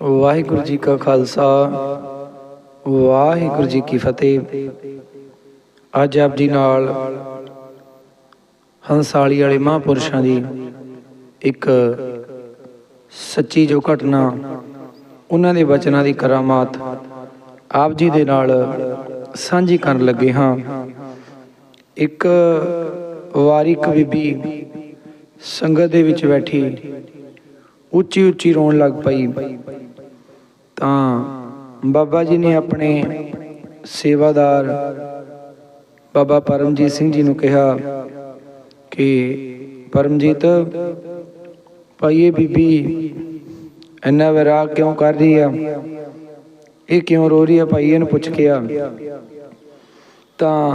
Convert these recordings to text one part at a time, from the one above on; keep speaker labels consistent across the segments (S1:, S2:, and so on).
S1: ਵਾਹਿਗੁਰੂ ਜੀ ਕਾ ਖਾਲਸਾ, ਵਾਹਿਗੁਰੂ ਜੀ ਕੀ ਫਤਿਹ। ਅੱਜ ਆਪ ਜੀ ਨਾਲ ਹੰਸਾਲੀ ਵਾਲੇ ਮਹਾਂਪੁਰਸ਼ਾਂ ਦੀ ਇੱਕ ਸੱਚੀ ਜੋ ਘਟਨਾ, ਉਹਨਾਂ ਦੇ ਬਚਨਾਂ ਦੀ ਕਰਾਮਾਤ ਆਪ ਜੀ ਦੇ ਨਾਲ ਸਾਂਝੀ ਕਰਨ ਲੱਗੇ ਹਾਂ। ਇੱਕ ਵਾਰੀ ਇੱਕ ਬੀਬੀ ਸੰਗਤ ਦੇ ਵਿੱਚ ਬੈਠੀ ਉੱਚੀ ਉੱਚੀ ਰੋਣ ਲੱਗ ਪਈ। ਤਾਂ ਬਾਬਾ ਜੀ ਨੇ ਆਪਣੇ ਸੇਵਾਦਾਰ ਬਾਬਾ ਪਰਮਜੀਤ ਸਿੰਘ ਜੀ ਨੂੰ ਕਿਹਾ ਕਿ ਪਰਮਜੀਤ, ਭਾਈ ਇਹ ਬੀਬੀ ਇੰਨਾ ਵਿਰਾਗ ਕਿਉਂ ਕਰ ਰਹੀ ਆ? ਇਹ ਕਿਉਂ ਰੋ ਰਹੀ ਆ? ਭਾਈ ਇਹਨੂੰ ਪੁੱਛ ਕੇ ਆ। ਤਾਂ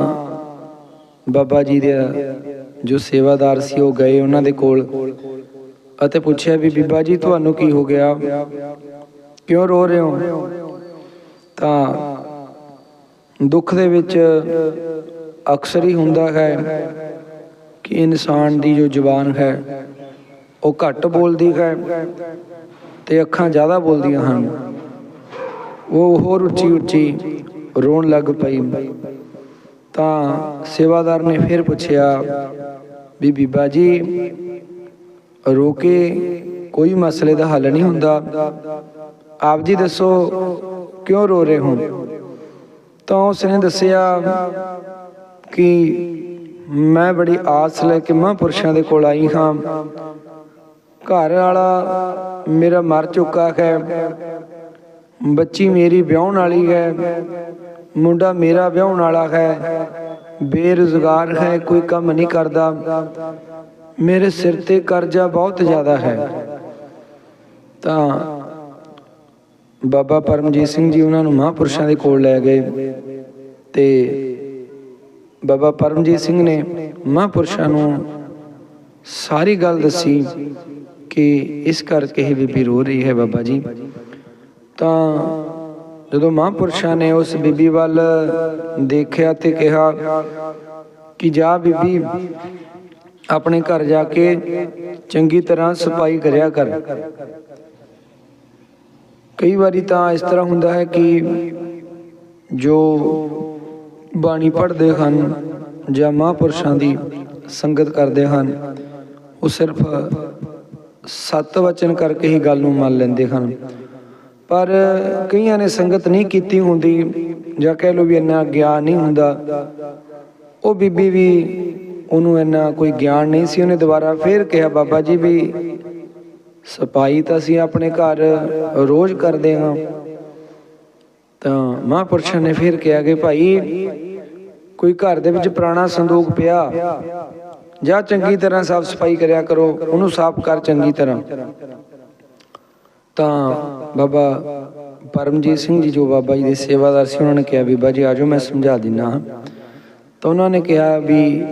S1: ਬਾਬਾ ਜੀ ਦੇ ਜੋ ਸੇਵਾਦਾਰ ਸੀ ਉਹ ਗਏ ਉਹਨਾਂ ਦੇ ਕੋਲ ਅਤੇ ਪੁੱਛਿਆ ਵੀ ਬੀਬਾ ਜੀ, ਤੁਹਾਨੂੰ ਕੀ ਹੋ ਗਿਆ? ਕਿਉਂ ਰੋ ਰਹੇ ਹੋ, ਤਾਂ ਦੁੱਖ ਦੇ ਵਿੱਚ ਅਕਸਰ ਹੀ ਹੁੰਦਾ ਹੈ ਕਿ ਇਨਸਾਨ ਦੀ ਜੋ ਜ਼ੁਬਾਨ ਹੈ, ਉਹ ਘੱਟ ਬੋਲਦੀ ਹੈ ਤੇ ਅੱਖਾਂ ਜ਼ਿਆਦਾ ਬੋਲਦੀਆਂ ਹਨ। ਉਹ ਹੋਰ ਉੱਚੀ ਉੱਚੀ ਰੋਣ ਲੱਗ ਪਈ। ਤਾਂ ਸੇਵਾਦਾਰ ਨੇ ਫਿਰ ਪੁੱਛਿਆ ਵੀ ਬੀਬਾ ਜੀ ਰੋ ਕੇ ਕੋਈ ਮਸਲੇ ਦਾ ਹੱਲ ਨਹੀਂ ਹੁੰਦਾ। ਆਪ ਜੀ ਦੱਸੋ, ਕਿਉਂ ਰੋ ਰਹੇ ਹੋ? ਤਾਂ ਉਸਨੇ ਦੱਸਿਆ ਕਿ ਮੈਂ ਬੜੀ ਆਸ ਲੈ ਕੇ ਮਹਾਂਪੁਰਸ਼ਾਂ ਦੇ ਕੋਲ ਆਈ ਹਾਂ। ਘਰ ਵਾਲਾ ਮੇਰਾ ਮਰ ਚੁੱਕਾ ਹੈ। ਬੱਚੀ ਮੇਰੀ ਵਿਆਹਣ ਵਾਲੀ ਹੈ। ਮੁੰਡਾ ਮੇਰਾ ਵਿਆਹਣ ਵਾਲਾ ਹੈ। ਬੇਰੁਜ਼ਗਾਰ ਹੈ, ਕੋਈ ਕੰਮ ਨਹੀਂ ਕਰਦਾ। ਮੇਰੇ ਸਿਰ ਤੇ ਕਰਜ਼ਾ ਬਹੁਤ ਜ਼ਿਆਦਾ ਹੈ। ਤਾਂ ਬਾਬਾ ਪਰਮਜੀਤ ਸਿੰਘ ਜੀ ਉਹਨਾਂ ਨੂੰ ਮਹਾਂਪੁਰਸ਼ਾਂ ਦੇ ਕੋਲ ਲੈ ਗਏ ਤੇ ਬਾਬਾ ਪਰਮਜੀਤ ਸਿੰਘ ਨੇ ਮਹਾਂਪੁਰਸ਼ਾਂ ਨੂੰ ਸਾਰੀ ਗੱਲ ਦੱਸੀ ਕਿ ਇਸ ਕਰਕੇ ਇਹ ਬੀਬੀ ਰੋ ਰਹੀ ਹੈ ਬਾਬਾ ਜੀ। ਤਾਂ ਜਦੋਂ ਮਹਾਂਪੁਰਸ਼ਾਂ ਨੇ ਉਸ ਬੀਬੀ ਵੱਲ ਦੇਖਿਆ ਤੇ ਕਿਹਾ ਕਿ ਜਾ ਬੀਬੀ, ਆਪਣੇ ਘਰ ਜਾ ਕੇ ਚੰਗੀ ਤਰ੍ਹਾਂ ਸਫ਼ਾਈ ਕਰਿਆ ਕਰ। ਕਈ ਵਾਰੀ ਤਾਂ ਇਸ ਤਰ੍ਹਾਂ ਹੁੰਦਾ ਹੈ ਕਿ ਜੋ ਬਾਣੀ ਪੜ੍ਹਦੇ ਹਨ ਜਾਂ ਮਹਾਂਪੁਰਸ਼ਾਂ ਦੀ ਸੰਗਤ ਕਰਦੇ ਹਨ, ਉਹ ਸਿਰਫ ਸਤ ਵਚਨ ਕਰਕੇ ਹੀ ਗੱਲ ਨੂੰ ਮੰਨ ਲੈਂਦੇ ਹਨ। ਪਰ ਕਈਆਂ ਨੇ ਸੰਗਤ ਨਹੀਂ ਕੀਤੀ ਹੁੰਦੀ ਜਾਂ ਕਹਿ ਲਓ ਵੀ ਇੰਨਾ ਗਿਆਨ ਨਹੀਂ ਹੁੰਦਾ, ਉਹ ਬੀਬੀ ਵੀ ਉਹਨੂੰ ਇੰਨਾ ਕੋਈ ਗਿਆਨ ਨਹੀਂ ਸੀ, ਉਹਨੇ ਦੁਬਾਰਾ ਫੇਰ ਕਿਹਾ ਬਾਬਾ ਜੀ ਵੀ ਸਫ਼ਾਈ ਤਾਂ ਅਸੀਂ ਆਪਣੇ ਘਰ ਰੋਜ਼ ਕਰਦੇ ਹਾਂ। ਤਾਂ ਮਹਾਂਪੁਰਸ਼ਾਂ ਨੇ ਫਿਰ ਕਿਹਾ ਕਿ ਭਾਈ, ਕੋਈ ਘਰ ਦੇ ਵਿੱਚ ਪੁਰਾਣਾ ਸੰਦੂਕ ਪਿਆ, ਜਾਂ ਚੰਗੀ ਤਰ੍ਹਾਂ ਸਾਫ਼ ਸਫ਼ਾਈ ਕਰਿਆ ਕਰੋ, ਉਹਨੂੰ ਸਾਫ਼ ਕਰ ਚੰਗੀ ਤਰ੍ਹਾਂ। ਤਾਂ ਬਾਬਾ ਪਰਮਜੀਤ ਸਿੰਘ ਜੀ ਜੋ ਬਾਬਾ ਜੀ ਦੇ ਸੇਵਾਦਾਰ ਸੀ, ਉਹਨਾਂ ਨੇ ਕਿਹਾ, ਬੀਬਾ ਜੀ, ਆਜੋ ਮੈਂ ਸਮਝਾ ਦਿੰਨਾ ਤਾਂ ਉਹਨਾਂ ਨੇ ਕਿਹਾ ਵੀ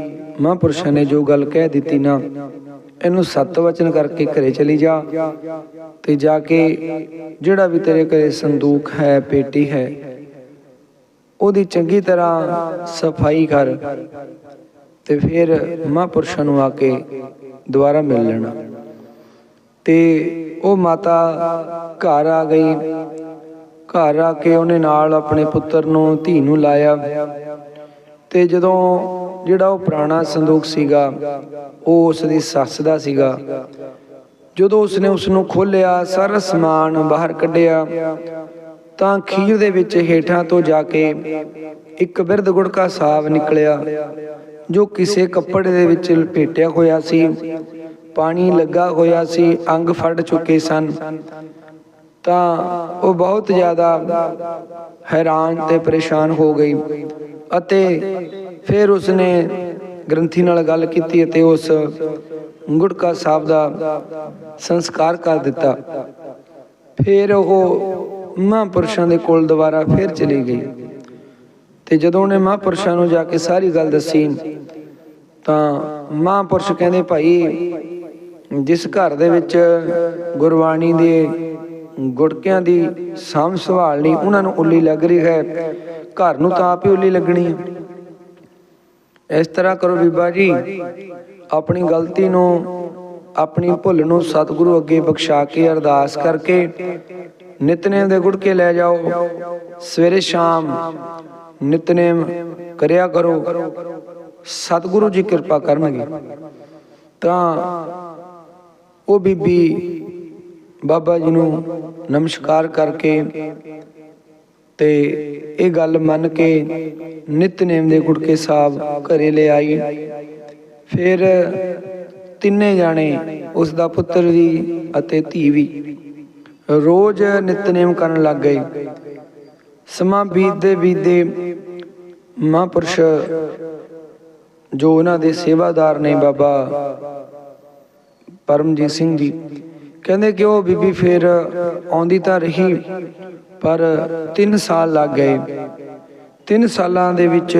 S1: ਮਹਾਂਪੁਰਸ਼ਾਂ ਨੇ ਜੋ ਗੱਲ ਕਹਿ ਦਿੱਤੀ ਨਾ ਇਹਨੂੰ ਸਤ ਵਚਨ ਕਰਕੇ ਘਰੇ ਚਲੀ ਜਾ ਤੇ ਜਾ ਕੇ ਜਿਹੜਾ ਵੀ ਤੇਰੇ ਘਰੇ ਸੰਦੂਕ ਹੈ, ਪੇਟੀ ਹੈ, ਉਹਦੀ ਚੰਗੀ ਤਰ੍ਹਾਂ ਸਫ਼ਾਈ ਕਰ ਤੇ ਫਿਰ ਮਹਾਂਪੁਰਸ਼ਾਂ ਨੂੰ ਆ ਕੇ ਦੁਬਾਰਾ ਮਿਲ ਲੈਣਾ। ਤੇ ਉਹ ਮਾਤਾ ਘਰ ਆ ਗਈ, ਘਰ ਆ ਕੇ ਉਹਨੇ ਨਾਲ ਆਪਣੇ ਪੁੱਤਰ ਨੂੰ, ਧੀ ਨੂੰ ਲਾਇਆ ਤੇ ਜਦੋਂ ਜਿਹੜਾ ਉਹ ਪੁਰਾਣਾ ਸੰਦੂਕ ਸੀਗਾ, ਉਹ ਉਸ ਦੀ ਸੱਸ ਦਾ ਸੀਗਾ। ਜਦੋਂ ਉਸਨੇ ਉਸ ਨੂੰ ਖੋਲ੍ਹਿਆ, ਸਾਰਾ ਸਮਾਨ ਬਾਹਰ ਕੱਢਿਆ, ਤਾਂ ਖੀਰ ਦੇ ਵਿੱਚ ਹੇਠਾਂ ਤੋਂ ਜਾ ਕੇ ਇੱਕ ਬਿਰਧ ਗੁੜਕਾ ਸਾਬ ਨਿਕਲਿਆ, ਜੋ ਕਿਸੇ ਕੱਪੜੇ ਦੇ ਵਿੱਚ ਲਪੇਟਿਆ ਹੋਇਆ ਸੀ। ਪਾਣੀ ਲੱਗਾ ਹੋਇਆ ਸੀ, ਅੰਗ ਫੜ ਚੁੱਕੇ ਸਨ। ਤਾਂ ਉਹ ਬਹੁਤ ਜ਼ਿਆਦਾ ਹੈਰਾਨ ਤੇ ਪਰੇਸ਼ਾਨ ਹੋ ਗਈ। ਅਤੇ ਫਿਰ ਉਸਨੇ ਗ੍ਰੰਥੀ ਨਾਲ ਗੱਲ ਕੀਤੀ ਅਤੇ ਉਸ ਗੁਟਕਾ ਸਾਹਿਬ ਦਾ ਸੰਸਕਾਰ ਕਰ ਦਿੱਤਾ। ਫਿਰ ਉਹ ਮਹਾਂਪੁਰਸ਼ਾਂ ਦੇ ਕੋਲ ਦੁਬਾਰਾ ਫਿਰ ਚਲੀ ਗਈ। ਤੇ ਜਦੋਂ ਉਹਨੇ ਮਹਾਂਪੁਰਸ਼ਾਂ ਨੂੰ ਜਾ ਕੇ ਸਾਰੀ ਗੱਲ ਦੱਸੀ, ਤਾਂ ਮਹਾਂਪੁਰਸ਼ ਕਹਿੰਦੇ, ਭਾਈ, ਜਿਸ ਘਰ ਦੇ ਵਿੱਚ ਗੁਰਬਾਣੀ ਦੇ ਗੁੜਕਿਆਂ ਦੀ ਸਾਂਭ ਸੰਭਾਲ ਨਹੀਂ, ਉਹਨਾਂ ਨੂੰ ਉੱਲੀ ਲੱਗ ਰਹੀ ਹੈ ਘਰ ਨੂੰ ਤਾਂ ਆਪ ਹੀ ਉੱਲੀ ਲੱਗਣੀ ਹੈ। ਇਸ ਤਰ੍ਹਾਂ ਕਰੋ ਬੀਬਾ ਜੀ, ਆਪਣੀ ਗਲਤੀ ਨੂੰ, ਆਪਣੀ ਭੁੱਲ ਨੂੰ ਸਤਿਗੁਰੂ ਅੱਗੇ ਬਖਸ਼ਾ ਕੇ, ਅਰਦਾਸ ਕਰਕੇ ਨਿਤਨੇਮ ਦੇ ਗੁਟਕੇ ਲੈ ਜਾਓ। ਸਵੇਰੇ ਸ਼ਾਮ ਨਿਤਨੇਮ ਕਰਿਆ ਕਰੋ। ਸਤਿਗੁਰੂ ਜੀ ਕਿਰਪਾ ਕਰਨਗੇ। ਤਾਂ ਉਹ ਬੀਬੀ ਬਾਬਾ ਜੀ ਨੂੰ ਨਮਸਕਾਰ ਕਰਕੇ ਤੇ ਇਹ ਗੱਲ ਮੰਨ ਕੇ ਨਿਤਨੇਮ ਦੇ ਗੁਟਕੇ ਸਾਹਿਬ ਘਰੇ ਲੈ ਆਈ ਫਿਰ ਤਿੰਨੇ ਜਾਣੇ ਉਸ ਦਾ ਪੁੱਤਰ ਵੀ ਅਤੇ ਧੀ ਵੀ ਰੋਜ਼ ਨਿਤਨੇਮ ਕਰਨ ਲੱਗ ਗਏ। ਸਮਾਂ ਬੀਤਦੇ ਬੀਤਦੇ ਮਹਾਂਪੁਰਸ਼ ਜੋ ਉਹਨਾਂ ਦੇ ਸੇਵਾਦਾਰ ਨੇ ਬਾਬਾ ਪਰਮਜੀਤ ਸਿੰਘ ਜੀ, ਕਹਿੰਦੇ ਕਿ ਉਹ ਬੀਬੀ ਫਿਰ ਆਉਂਦੀ ਤਾਂ ਰਹੀ ਪਰ 3 ਸਾਲ ਲੱਗ ਗਏ। 3 ਸਾਲਾਂ ਦੇ ਵਿੱਚ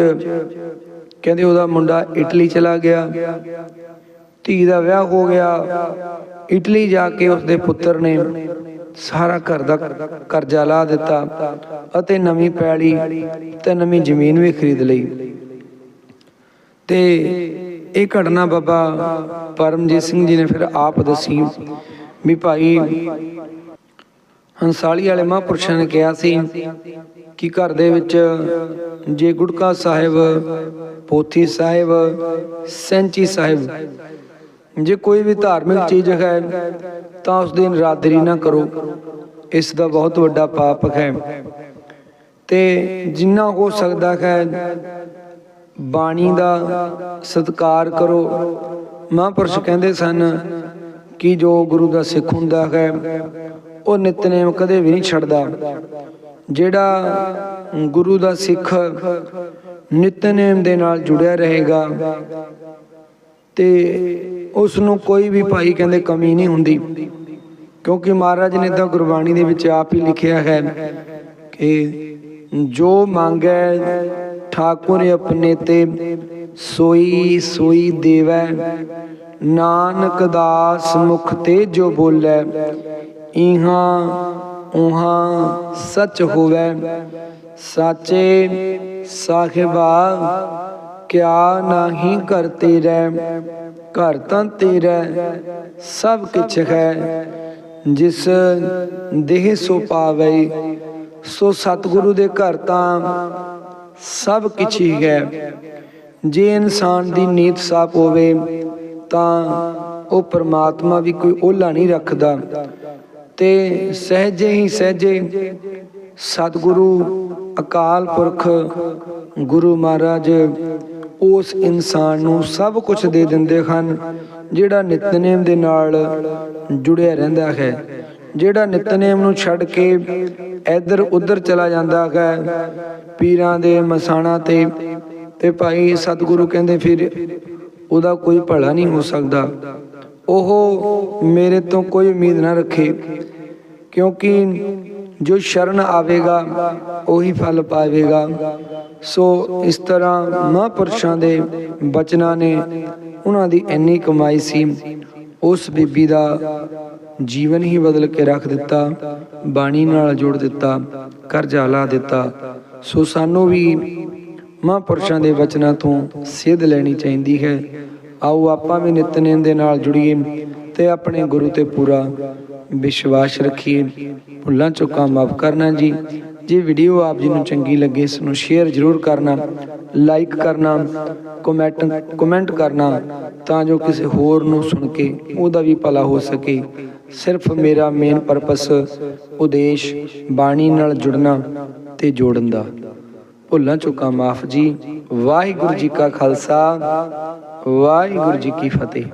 S1: ਕਹਿੰਦੇ ਉਹਦਾ ਮੁੰਡਾ ਇਟਲੀ ਚਲਾ ਗਿਆ। ਧੀ ਦਾ ਵਿਆਹ ਹੋ ਗਿਆ। ਇਟਲੀ ਜਾ ਕੇ ਉਸਦੇ ਪੁੱਤਰ ਨੇ ਸਾਰਾ ਘਰ ਦਾ ਕਰਜ਼ਾ ਲਾ ਦਿੱਤਾ ਅਤੇ ਨਵੀਂ ਪੈਲੀ ਤੇ ਨਵੀਂ ਜ਼ਮੀਨ ਵੀ ਖਰੀਦ ਲਈ। ਤੇ ਇਹ ਘਟਨਾ ਬਾਬਾ ਪਰਮਜੀਤ ਸਿੰਘ ਜੀ ਨੇ ਫਿਰ ਆਪ ਦੱਸੀ ਵੀ ਭਾਈ ਹੰਸਾਲੀ ਵਾਲੇ ਮਹਾਂਪੁਰਸ਼ਾਂ ਨੇ ਕਿਹਾ ਸੀ ਕਿ ਘਰ ਦੇ ਵਿੱਚ ਜੇ ਗੁਟਕਾ ਸਾਹਿਬ, ਪੋਥੀ ਸਾਹਿਬ, ਸੈਂਚੀ ਸਾਹਿਬ, ਜੇ ਕੋਈ ਵੀ ਧਾਰਮਿਕ ਚੀਜ਼ ਹੈ, ਤਾਂ ਉਸ ਦੀ ਨਰਾਦਰੀ ਨਾ ਕਰੋ। ਇਸ ਦਾ ਬਹੁਤ ਵੱਡਾ ਪਾਪ ਹੈ। ਤੇ ਜਿੰਨਾ ਹੋ ਸਕਦਾ ਹੈ, ਬਾਣੀ ਦਾ ਸਤਿਕਾਰ ਕਰੋ। ਮਹਾਂਪੁਰਸ਼ ਕਹਿੰਦੇ ਸਨ ਕਿ ਜੋ ਗੁਰੂ ਦਾ ਸਿੱਖ ਹੁੰਦਾ ਹੈ ਉਹ ਨਿਤਨੇਮ ਕਦੇ ਵੀ ਨਹੀਂ ਛੱਡਦਾ। ਜਿਹੜਾ ਗੁਰੂ ਦਾ ਸਿੱਖ ਨਿਤਨੇਮ ਦੇ ਨਾਲ ਜੁੜਿਆ ਰਹੇਗਾ ਤੇ ਉਸ ਨੂੰ ਕੋਈ ਵੀ ਭਾਈ ਕਹਿੰਦੇ ਕਮੀ ਨਹੀਂ ਹੁੰਦੀ। ਕਿਉਂਕਿ ਮਹਾਰਾਜ ਨੇ ਤਾਂ ਗੁਰਬਾਣੀ ਦੇ ਵਿੱਚ ਆਪ ਹੀ ਲਿਖਿਆ ਹੈ ਕਿ ਜੋ ਮੰਗੈ ਠਾਕੁਰ ਆਪਣੇ ਤੇ, ਸੋਈ ਸੋਈ ਦੇਵੈ। ਨਾਨਕ ਦਾਸ ਮੁਖ ਤੇ ਜੋ ਬੋਲੇ ਇਹਾਂ ਉਹਾਂ ਸਚ ਹੋਵੇ। ਸਾਚੇ ਸਾਹਿਬਾ, ਕਿਆ ਨਹੀਂ ਕਰ ਤੇਰੇ? ਘਰ ਤਾਂ ਤੇਰਾ, ਸਭ ਕਿਛ ਹੈ। ਜਿਸ ਦੇਹ ਸੋ ਪਾਵੇ, ਸੋ ਸਤਿਗੁਰੂ ਦੇ ਘਰ ਤਾਂ ਸਭ ਕਿਛ ਹੀ ਹੈ। ਜੇ ਇਨਸਾਨ ਦੀ ਨੀਤ ਸਾਫ਼ ਹੋਵੇ, ਤਾਂ ਉਹ ਪ੍ਰਮਾਤਮਾ ਵੀ ਕੋਈ ਓਲਾ ਨਹੀਂ ਰੱਖਦਾ। ਤੇ ਸਹਜੇ ਹੀ ਸਹਜੇ ਸਤਿਗੁਰੂ, ਅਕਾਲ ਪੁਰਖ, ਗੁਰੂ ਮਹਾਰਾਜ ਉਸ ਇਨਸਾਨ ਨੂੰ ਸਭ ਕੁਝ ਦੇ ਦਿੰਦੇ ਹਨ, ਜਿਹੜਾ ਨਿਤਨੇਮ ਦੇ ਨਾਲ ਜੁੜਿਆ ਰਹਿੰਦਾ ਹੈ, ਜਿਹੜਾ ਨਿਤਨੇਮ ਨੂੰ ਛੱਡ ਕੇ ਇੱਧਰ ਉੱਧਰ ਚਲਾ ਜਾਂਦਾ ਹੈ, ਪੀਰਾਂ ਦੇ ਮਸਾਣਾ ਤੇ। ਤੇ ਭਾਈ ਸਤਿਗੁਰੂ ਕਹਿੰਦੇ ਫਿਰ ਉਹਦਾ ਕੋਈ ਭਲਾ ਨਹੀਂ ਹੋ ਸਕਦਾ। ਉਹ ਮੇਰੇ ਤੋਂ ਕੋਈ ਉਮੀਦ ਨਾ ਰੱਖੇ, ਕਿਉਂਕਿ ਜੋ ਸ਼ਰਨ ਆਵੇਗਾ, ਉਹੀ ਫਲ ਪਾਵੇਗਾ। ਸੋ ਇਸ ਤਰ੍ਹਾਂ ਮਹਾਂਪੁਰਸ਼ਾਂ ਦੇ ਬਚਨਾਂ ਨੇ ਉਹਨਾਂ ਦੀ ਇੰਨੀ ਕਮਾਈ ਸੀ, ਉਸ ਬੀਬੀ ਦਾ ਜੀਵਨ ਹੀ ਬਦਲ ਕੇ ਰੱਖ ਦਿੱਤਾ, ਬਾਣੀ ਨਾਲ ਜੋੜ ਦਿੱਤਾ, ਕਰਜ਼ਾ ਲਾ ਦਿੱਤਾ। ਸੋ ਸਾਨੂੰ ਵੀ ਮਹਾਂਪੁਰਸ਼ਾਂ ਦੇ ਬਚਨਾਂ ਤੋਂ ਸੇਧ ਲੈਣੀ ਚਾਹੀਦੀ ਹੈ। ਆਓ ਆਪਾਂ ਵੀ ਨਿਤਨੇਮ ਦੇ ਨਾਲ ਜੁੜੀਏ ਤੇ ਆਪਣੇ ਗੁਰੂ ਤੇ ਪੂਰਾ ਵਿਸ਼ਵਾਸ ਰੱਖੀਏ। ਭੁੱਲਾਂ ਚੁੱਕਾਂ ਮਾਫ ਕਰਨਾ ਜੀ। ਜੇ ਵੀਡੀਓ ਆਪ ਜੀ ਨੂੰ ਚੰਗੀ ਲੱਗੇ, ਇਸ ਨੂੰ ਸ਼ੇਅਰ ਜ਼ਰੂਰ ਕਰਨਾ ਲਾਈਕ ਕਰਨਾ ਕਮੈਂਟ ਕਮੈਂਟ ਕਰਨਾ, ਤਾਂ ਜੋ ਕਿਸੇ ਹੋਰ ਨੂੰ ਸੁਣ ਕੇ ਉਹਦਾ ਵੀ ਭਲਾ ਹੋ ਸਕੇ। ਸਿਰਫ ਮੇਰਾ ਮੇਨ ਪਰਪਸ ਉਦੇਸ਼ ਬਾਣੀ ਨਾਲ ਜੁੜਨਾ ਤੇ ਜੋੜਨ ਦਾ। ਭੁੱਲਾਂ ਚੁੱਕਾਂ ਮਾਫ ਜੀ। ਵਾਹਿਗੁਰੂ ਜੀ ਕਾ ਖਾਲਸਾ। ਵਾਹਿਗੁਰੂ ਜੀ ਕੀ ਫਤਿਹ।